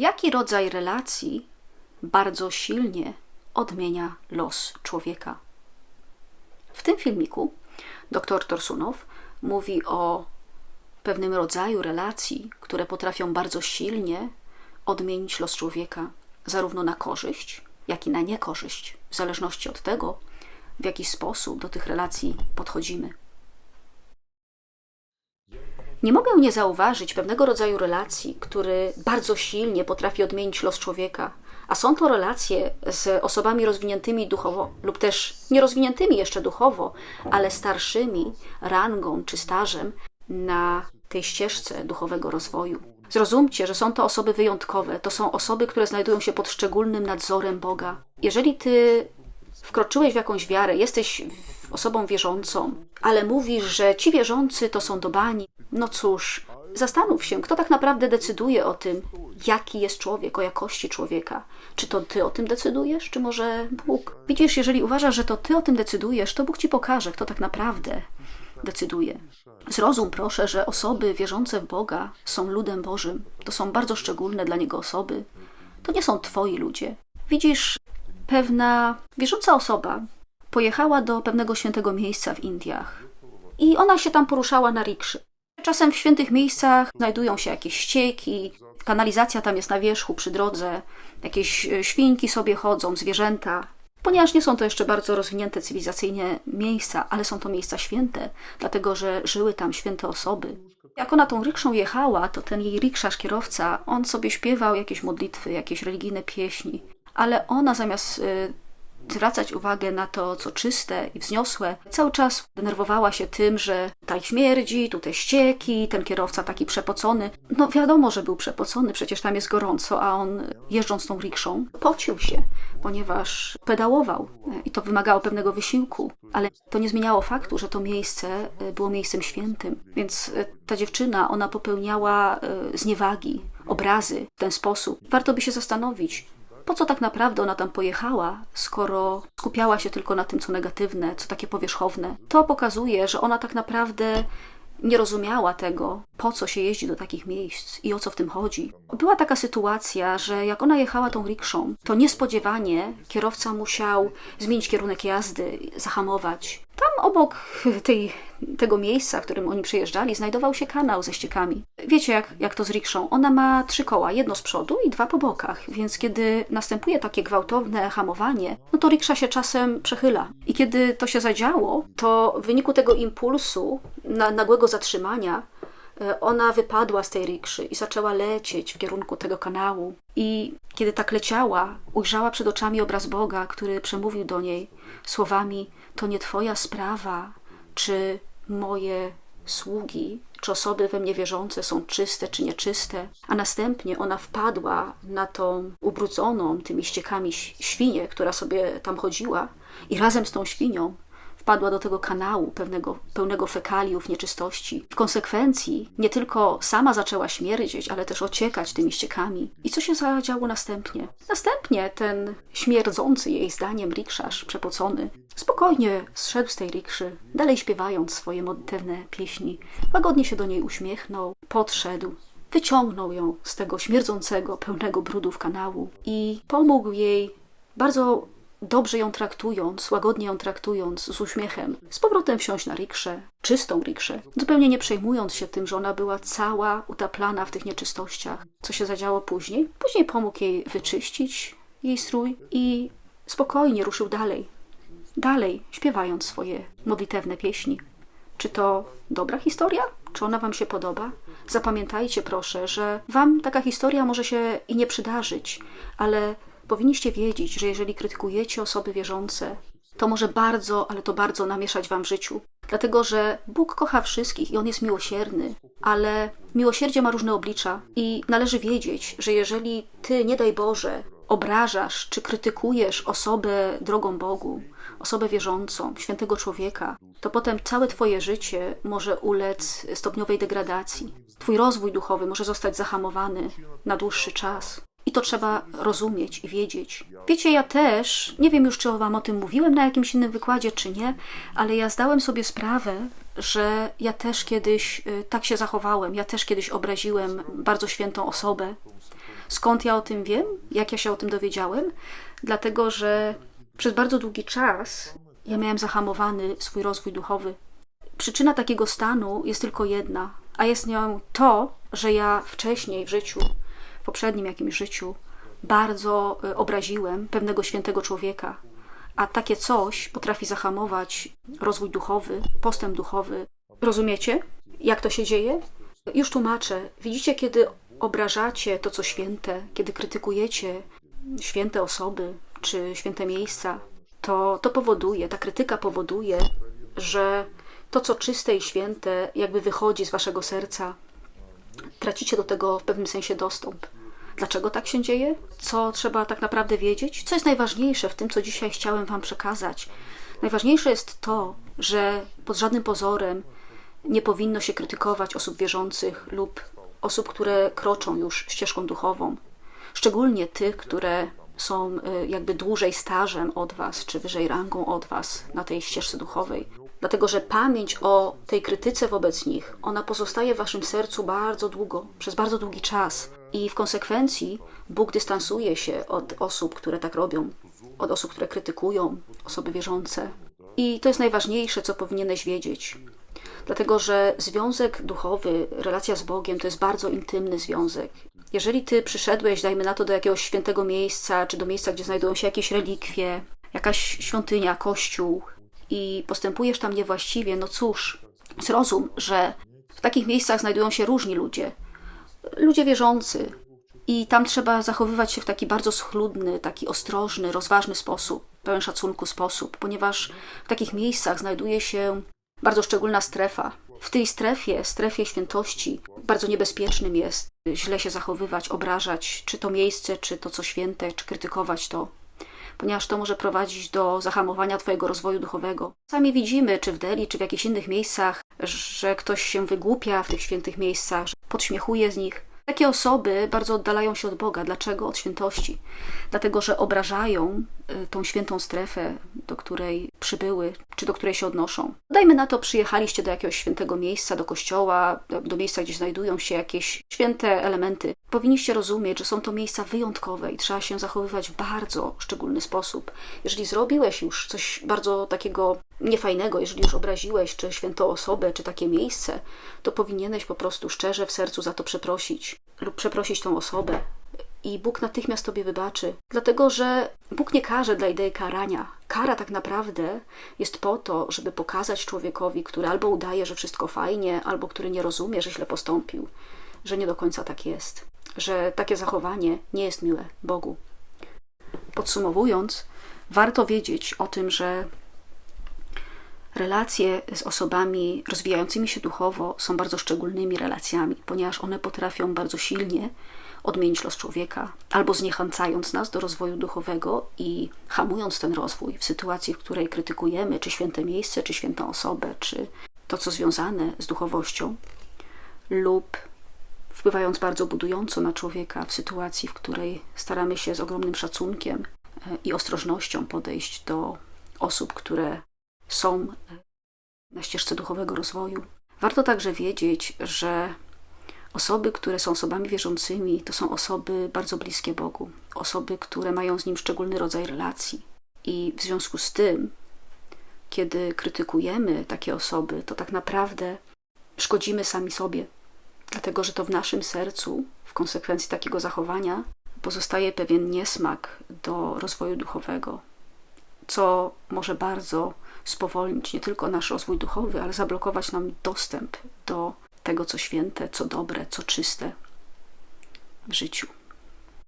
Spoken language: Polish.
Jaki rodzaj relacji bardzo silnie odmienia los człowieka? W tym filmiku dr Torsunow mówi o pewnym rodzaju relacji, które potrafią bardzo silnie odmienić los człowieka, zarówno na korzyść, jak i na niekorzyść, w zależności od tego, w jaki sposób do tych relacji podchodzimy. Nie mogę nie zauważyć pewnego rodzaju relacji, który bardzo silnie potrafi odmienić los człowieka, a są to relacje z osobami rozwiniętymi duchowo lub też nierozwiniętymi jeszcze duchowo, ale starszymi rangą czy stażem na tej ścieżce duchowego rozwoju. Zrozumcie, że są to osoby wyjątkowe, to są osoby, które znajdują się pod szczególnym nadzorem Boga. Jeżeli ty wkroczyłeś w jakąś wiarę, jesteś osobą wierzącą, ale mówisz, że ci wierzący to są dobani, no cóż, zastanów się, kto tak naprawdę decyduje o tym, jaki jest człowiek, o jakości człowieka. Czy to ty o tym decydujesz, czy może Bóg? Widzisz, jeżeli uważasz, że to ty o tym decydujesz, to Bóg ci pokaże, kto tak naprawdę decyduje. Zrozum proszę, że osoby wierzące w Boga są ludem Bożym. To są bardzo szczególne dla Niego osoby. To nie są twoi ludzie. Widzisz, pewna wierząca osoba pojechała do pewnego świętego miejsca w Indiach i ona się tam poruszała na rikszy. Czasem w świętych miejscach znajdują się jakieś ścieki, kanalizacja tam jest na wierzchu przy drodze, jakieś e, świnki sobie chodzą, zwierzęta. Ponieważ nie są to jeszcze bardzo rozwinięte cywilizacyjnie miejsca, ale są to miejsca święte, dlatego że żyły tam święte osoby. Jak ona tą rikszą jechała, to ten jej rikszarz kierowca, on sobie śpiewał jakieś modlitwy, jakieś religijne pieśni, ale ona zamiast y, zwracać uwagę na to, co czyste i wzniosłe. Cały czas denerwowała się tym, że tutaj śmierdzi, tutaj ścieki, ten kierowca taki przepocony. No wiadomo, że był przepocony, przecież tam jest gorąco, a on jeżdżąc tą rikszą pocił się, ponieważ pedałował i to wymagało pewnego wysiłku, ale to nie zmieniało faktu, że to miejsce y, było miejscem świętym. Więc y, ta dziewczyna, ona popełniała zniewagi, obrazy w ten sposób. Warto by się zastanowić, po co tak naprawdę ona tam pojechała, skoro skupiała się tylko na tym, co negatywne, co takie powierzchowne. To pokazuje, że ona tak naprawdę nie rozumiała tego, po co się jeździ do takich miejsc i o co w tym chodzi. Była taka sytuacja, że jak ona jechała tą rikszą, to niespodziewanie kierowca musiał zmienić kierunek jazdy, zahamować. Obok tej, tego miejsca, w którym oni przyjeżdżali, znajdował się kanał ze ściekami. Wiecie, jak, jak to z rikszą? Ona ma trzy koła, jedno z przodu i dwa po bokach, więc kiedy następuje takie gwałtowne hamowanie, no to riksza się czasem przechyla. I kiedy to się zadziało, to w wyniku tego impulsu, na, nagłego zatrzymania, e, ona wypadła z tej rikszy i zaczęła lecieć w kierunku tego kanału. I kiedy tak leciała, ujrzała przed oczami obraz Boga, który przemówił do niej słowami: To nie Twoja sprawa, czy moje sługi, czy osoby we mnie wierzące są czyste czy nieczyste. A następnie ona wpadła na tą ubrudzoną tymi ściekami świnię, która sobie tam chodziła, i razem z tą świnią wpadła do tego kanału pewnego, pełnego fekaliów, nieczystości. W konsekwencji nie tylko sama zaczęła śmierdzieć, ale też ociekać tymi ściekami. I co się zadziało następnie? Następnie ten śmierdzący jej zdaniem rikszarz, przepocony, spokojnie zszedł z tej rikszy, dalej śpiewając swoje modlitewne pieśni. Łagodnie się do niej uśmiechnął, podszedł, wyciągnął ją z tego śmierdzącego, pełnego brudów kanału i pomógł jej bardzo dobrze ją traktując, łagodnie ją traktując, z uśmiechem, z powrotem wsiąść na rikszę, czystą rikszę, zupełnie nie przejmując się tym, że ona była cała utaplana w tych nieczystościach. Co się zadziało później? Później pomógł jej wyczyścić jej strój i spokojnie ruszył dalej. Dalej, śpiewając swoje modlitewne pieśni. Czy to dobra historia? Czy ona Wam się podoba? Zapamiętajcie proszę, że Wam taka historia może się i nie przydarzyć, ale Powinniście wiedzieć, że jeżeli krytykujecie osoby wierzące, to może bardzo, ale to bardzo namieszać wam w życiu. Dlatego, że Bóg kocha wszystkich i On jest miłosierny, ale miłosierdzie ma różne oblicza i należy wiedzieć, że jeżeli ty, nie daj Boże, obrażasz czy krytykujesz osobę drogą Bogu, osobę wierzącą, świętego człowieka, to potem całe Twoje życie może ulec stopniowej degradacji. Twój rozwój duchowy może zostać zahamowany na dłuższy czas. I to trzeba rozumieć i wiedzieć. Wiecie, ja też, nie wiem już, czy Wam o tym mówiłem na jakimś innym wykładzie, czy nie, ale ja zdałem sobie sprawę, że ja też kiedyś y, tak się zachowałem, ja też kiedyś obraziłem bardzo świętą osobę. Skąd ja o tym wiem? Jak ja się o tym dowiedziałem? Dlatego, że przez bardzo długi czas ja miałem zahamowany swój rozwój duchowy. Przyczyna takiego stanu jest tylko jedna, a jest nią to, że ja wcześniej w życiu, poprzednim jakimś życiu, bardzo y, obraziłem pewnego świętego człowieka. A takie coś potrafi zahamować rozwój duchowy, postęp duchowy. Rozumiecie, jak to się dzieje? Już tłumaczę. Widzicie, kiedy obrażacie to, co święte, kiedy krytykujecie święte osoby czy święte miejsca, to, to powoduje, ta krytyka powoduje, że to, co czyste i święte, jakby wychodzi z waszego serca. Tracicie do tego w pewnym sensie dostęp. Dlaczego tak się dzieje? Co trzeba tak naprawdę wiedzieć? Co jest najważniejsze w tym, co dzisiaj chciałem Wam przekazać? Najważniejsze jest to, że pod żadnym pozorem nie powinno się krytykować osób wierzących lub osób, które kroczą już ścieżką duchową. Szczególnie tych, które są y, jakby dłużej stażem od Was, czy wyżej rangą od Was na tej ścieżce duchowej. Dlatego, że pamięć o tej krytyce wobec nich, ona pozostaje w Waszym sercu bardzo długo, przez bardzo długi czas. I w konsekwencji Bóg dystansuje się od osób, które tak robią, od osób, które krytykują osoby wierzące. I to jest najważniejsze, co powinieneś wiedzieć. Dlatego, że związek duchowy, relacja z Bogiem to jest bardzo intymny związek. Jeżeli ty przyszedłeś, dajmy na to, do jakiegoś świętego miejsca, czy do miejsca, gdzie znajdują się jakieś relikwie, jakaś świątynia, kościół i postępujesz tam niewłaściwie, no cóż, zrozum, że w takich miejscach znajdują się różni ludzie. Ludzie wierzący. I tam trzeba zachowywać się w taki bardzo schludny, taki ostrożny, rozważny sposób, pełen szacunku sposób, ponieważ w takich miejscach znajduje się bardzo szczególna strefa. W tej strefie, strefie świętości, bardzo niebezpiecznym jest źle się zachowywać, obrażać, czy to miejsce, czy to co święte, czy krytykować to, ponieważ to może prowadzić do zahamowania Twojego rozwoju duchowego. Sami widzimy, czy w Delhi, czy w jakichś innych miejscach, że ktoś się wygłupia w tych świętych miejscach, że podśmiechuje z nich, takie osoby bardzo oddalają się od Boga. Dlaczego? Od świętości. Dlatego, że obrażają y, tą świętą strefę, do której przybyły, czy do której się odnoszą. Dajmy na to, przyjechaliście do jakiegoś świętego miejsca, do kościoła, do miejsca, gdzie znajdują się jakieś święte elementy. Powinniście rozumieć, że są to miejsca wyjątkowe i trzeba się zachowywać w bardzo szczególny sposób. Jeżeli zrobiłeś już coś bardzo takiego niefajnego, jeżeli już obraziłeś czy świętą osobę, czy takie miejsce, to powinieneś po prostu szczerze w sercu za to przeprosić lub przeprosić tą osobę. I Bóg natychmiast Tobie wybaczy, dlatego że Bóg nie karze dla idei karania. Kara tak naprawdę jest po to, żeby pokazać człowiekowi, który albo udaje, że wszystko fajnie, albo który nie rozumie, że źle postąpił, że nie do końca tak jest, że takie zachowanie nie jest miłe Bogu. Podsumowując, warto wiedzieć o tym, że Relacje z osobami rozwijającymi się duchowo są bardzo szczególnymi relacjami, ponieważ one potrafią bardzo silnie odmienić los człowieka, albo zniechęcając nas do rozwoju duchowego i hamując ten rozwój w sytuacji, w której krytykujemy czy święte miejsce, czy świętą osobę, czy to, co związane z duchowością, lub wpływając bardzo budująco na człowieka w sytuacji, w której staramy się z ogromnym szacunkiem e, i ostrożnością podejść do osób, które są na ścieżce duchowego rozwoju. Warto także wiedzieć, że osoby, które są osobami wierzącymi, to są osoby bardzo bliskie Bogu, osoby, które mają z Nim szczególny rodzaj relacji. I w związku z tym, kiedy krytykujemy takie osoby, to tak naprawdę szkodzimy sami sobie, dlatego że to w naszym sercu, w konsekwencji takiego zachowania, pozostaje pewien niesmak do rozwoju duchowego, co może bardzo spowolnić nie tylko nasz rozwój duchowy, ale zablokować nam dostęp do tego, co święte, co dobre, co czyste w życiu.